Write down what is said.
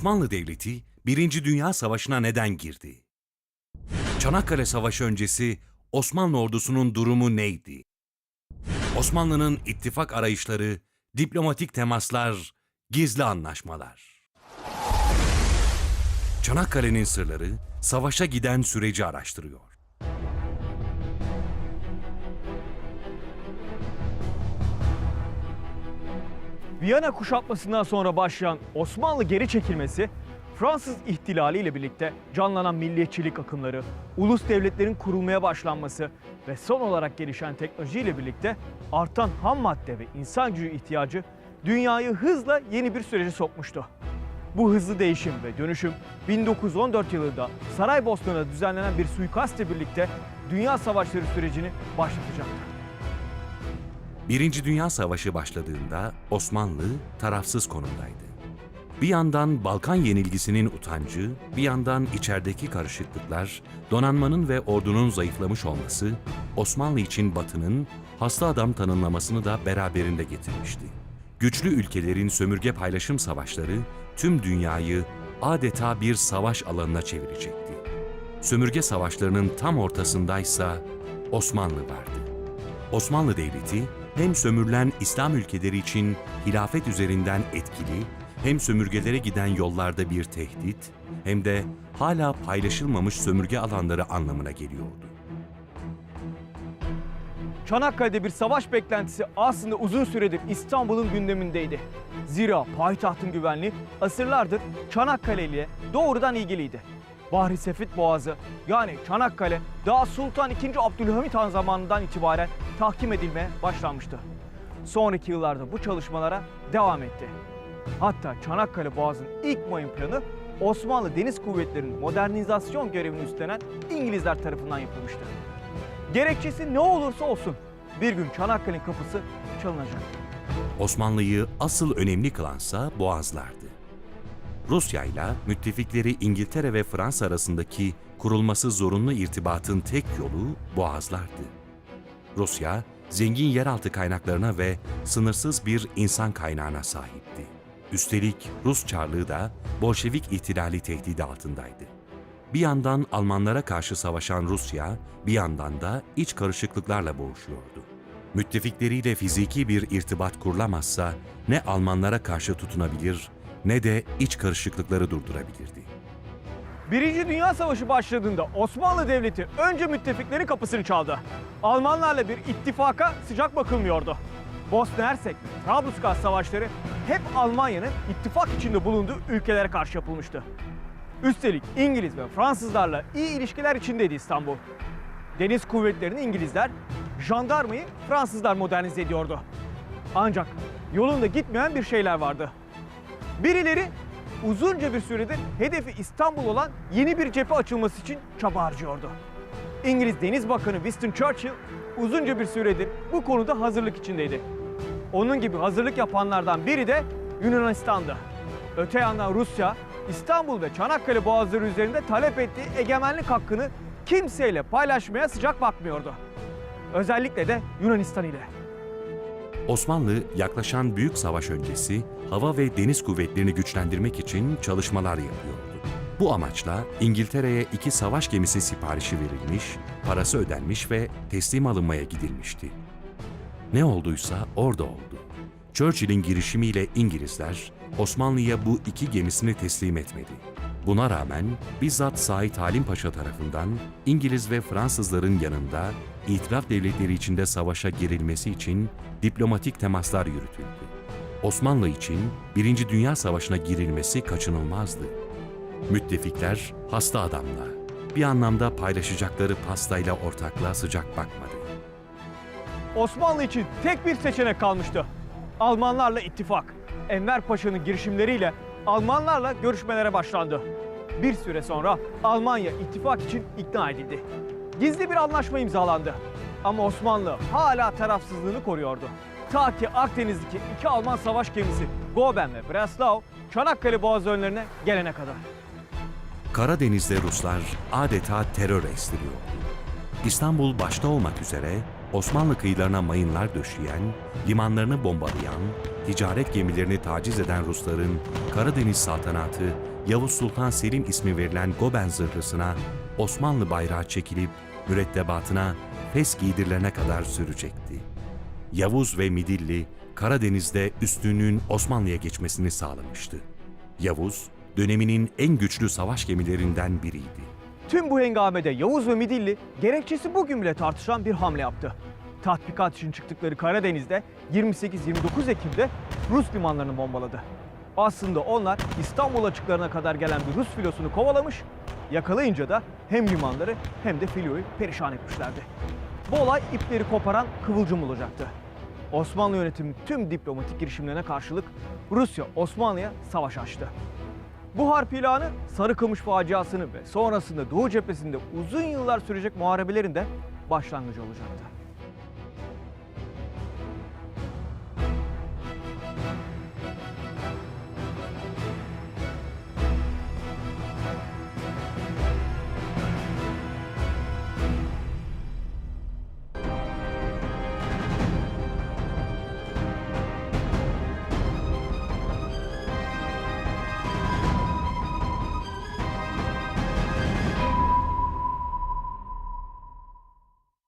Osmanlı Devleti Birinci Dünya Savaşı'na neden girdi? Çanakkale Savaşı öncesi Osmanlı ordusunun durumu neydi? Osmanlı'nın ittifak arayışları, diplomatik temaslar, gizli anlaşmalar. Çanakkale'nin sırları savaşa giden süreci araştırıyor. Viyana kuşatmasından sonra başlayan Osmanlı geri çekilmesi, Fransız ihtilali ile birlikte canlanan milliyetçilik akımları, ulus devletlerin kurulmaya başlanması ve son olarak gelişen teknoloji ile birlikte artan ham madde ve insan gücü ihtiyacı dünyayı hızla yeni bir sürece sokmuştu. Bu hızlı değişim ve dönüşüm 1914 yılında Saraybosna'da düzenlenen bir suikastle birlikte Dünya Savaşları sürecini başlatacaktı. Birinci Dünya Savaşı başladığında Osmanlı tarafsız konumdaydı. Bir yandan Balkan yenilgisinin utancı, bir yandan içerideki karışıklıklar, donanmanın ve ordunun zayıflamış olması, Osmanlı için Batı'nın hasta adam tanımlamasını da beraberinde getirmişti. Güçlü ülkelerin sömürge paylaşım savaşları tüm dünyayı adeta bir savaş alanına çevirecekti. Sömürge savaşlarının tam ortasındaysa Osmanlı vardı. Osmanlı Devleti hem sömürülen İslam ülkeleri için hilafet üzerinden etkili, hem sömürgelere giden yollarda bir tehdit, hem de hala paylaşılmamış sömürge alanları anlamına geliyordu. Çanakkale'de bir savaş beklentisi aslında uzun süredir İstanbul'un gündemindeydi. Zira payitahtın güvenliği asırlardır Çanakkale ile doğrudan ilgiliydi. Bahri Sefit Boğazı yani Çanakkale daha Sultan II. Abdülhamit Han zamanından itibaren tahkim edilmeye başlanmıştı. Sonraki yıllarda bu çalışmalara devam etti. Hatta Çanakkale Boğazı'nın ilk mayın planı Osmanlı Deniz Kuvvetleri'nin modernizasyon görevini üstlenen İngilizler tarafından yapılmıştı. Gerekçesi ne olursa olsun bir gün Çanakkale'nin kapısı çalınacak. Osmanlı'yı asıl önemli kılansa Boğazlardı. Rusya ile müttefikleri İngiltere ve Fransa arasındaki kurulması zorunlu irtibatın tek yolu Boğazlardı. Rusya, zengin yeraltı kaynaklarına ve sınırsız bir insan kaynağına sahipti. Üstelik Rus Çarlığı da Bolşevik ihtilali tehdidi altındaydı. Bir yandan Almanlara karşı savaşan Rusya, bir yandan da iç karışıklıklarla boğuşuyordu. Müttefikleriyle fiziki bir irtibat kurulamazsa ne Almanlara karşı tutunabilir ne de iç karışıklıkları durdurabilirdi. Birinci Dünya Savaşı başladığında Osmanlı Devleti önce müttefiklerin kapısını çaldı. Almanlarla bir ittifaka sıcak bakılmıyordu. Bosna Hersek ve Trablusgarp savaşları hep Almanya'nın ittifak içinde bulunduğu ülkelere karşı yapılmıştı. Üstelik İngiliz ve Fransızlarla iyi ilişkiler içindeydi İstanbul. Deniz kuvvetlerini İngilizler, jandarmayı Fransızlar modernize ediyordu. Ancak yolunda gitmeyen bir şeyler vardı. Birileri uzunca bir süredir hedefi İstanbul olan yeni bir cephe açılması için çaba harcıyordu. İngiliz Deniz Bakanı Winston Churchill uzunca bir süredir bu konuda hazırlık içindeydi. Onun gibi hazırlık yapanlardan biri de Yunanistan'dı. Öte yandan Rusya, İstanbul ve Çanakkale boğazları üzerinde talep ettiği egemenlik hakkını kimseyle paylaşmaya sıcak bakmıyordu. Özellikle de Yunanistan ile. Osmanlı yaklaşan büyük savaş öncesi hava ve deniz kuvvetlerini güçlendirmek için çalışmalar yapıyordu. Bu amaçla İngiltere'ye iki savaş gemisi siparişi verilmiş, parası ödenmiş ve teslim alınmaya gidilmişti. Ne olduysa orada oldu. Churchill'in girişimiyle İngilizler Osmanlı'ya bu iki gemisini teslim etmedi. Buna rağmen bizzat Said Halim Paşa tarafından İngiliz ve Fransızların yanında itiraf devletleri içinde savaşa girilmesi için diplomatik temaslar yürütüldü. Osmanlı için Birinci Dünya Savaşı'na girilmesi kaçınılmazdı. Müttefikler hasta adamla, bir anlamda paylaşacakları pastayla ortaklığa sıcak bakmadı. Osmanlı için tek bir seçenek kalmıştı. Almanlarla ittifak. Enver Paşa'nın girişimleriyle Almanlarla görüşmelere başlandı. Bir süre sonra Almanya ittifak için ikna edildi. Gizli bir anlaşma imzalandı. Ama Osmanlı hala tarafsızlığını koruyordu. Ta ki Akdeniz'deki iki Alman savaş gemisi Goben ve Breslau Çanakkale boğazı önlerine gelene kadar. Karadeniz'de Ruslar adeta terör estiriyordu. İstanbul başta olmak üzere Osmanlı kıyılarına mayınlar döşeyen, limanlarını bombalayan, ticaret gemilerini taciz eden Rusların Karadeniz saltanatı Yavuz Sultan Selim ismi verilen Goben zırhlısına Osmanlı bayrağı çekilip mürettebatına fes giydirilene kadar sürecekti. Yavuz ve Midilli Karadeniz'de üstünlüğün Osmanlı'ya geçmesini sağlamıştı. Yavuz, döneminin en güçlü savaş gemilerinden biriydi. Tüm bu hengamede Yavuz ve Midilli gerekçesi bugün bile tartışılan bir hamle yaptı. Tatbikat için çıktıkları Karadeniz'de 28-29 Ekim'de Rus limanlarını bombaladı. Aslında onlar İstanbul açıklarına kadar gelen bir Rus filosunu kovalamış, yakalayınca da hem limanları hem de filoyu perişan etmişlerdi. Bu olay ipleri koparan kıvılcım olacaktı. Osmanlı yönetimi tüm diplomatik girişimlerine karşılık Rusya Osmanlı'ya savaş açtı. Bu harp ilanı Sarıkamış faciasını ve sonrasında Doğu cephesinde uzun yıllar sürecek muharebelerin de başlangıcı olacaktı.